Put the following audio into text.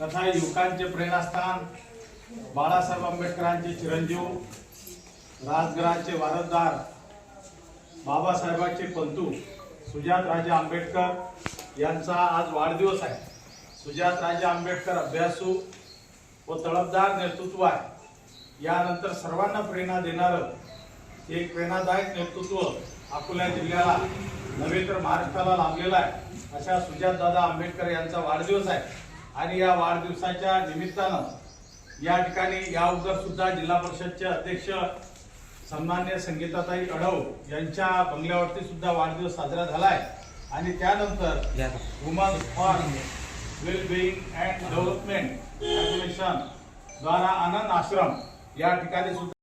तथा युवकांचे प्रेरणास्थान बाळासाहेब आंबेडकरांचे चिरंजीव राजघराचे वारसदार बाबासाहेबांचे पंतू सुजातराजे आंबेडकर यांचा आज वाढदिवस आहे. सुजातराजे आंबेडकर अभ्यासू व तळपदार नेतृत्व आहे. यानंतर सर्वांना प्रेरणा देणारं एक प्रेरणादायक नेतृत्व अकोला जिल्ह्याला नव्हे तर महाराष्ट्राला लाभलेलं आहे अशा सुजातदादा आंबेडकर यांचा वाढदिवस आहे. आणि या वाढदिवसाच्या निमित्तानं या ठिकाणी या अगोदर सुद्धा जिल्हा परिषदचे अध्यक्ष सन्मान्य संगीताताई अडव यांच्या बंगल्यावरती सुद्धा वाढदिवस साजरा झाला आहे आणि त्यानंतर woman for well being and development द्वारा आनंद आश्रम या ठिकाणी सुद्धा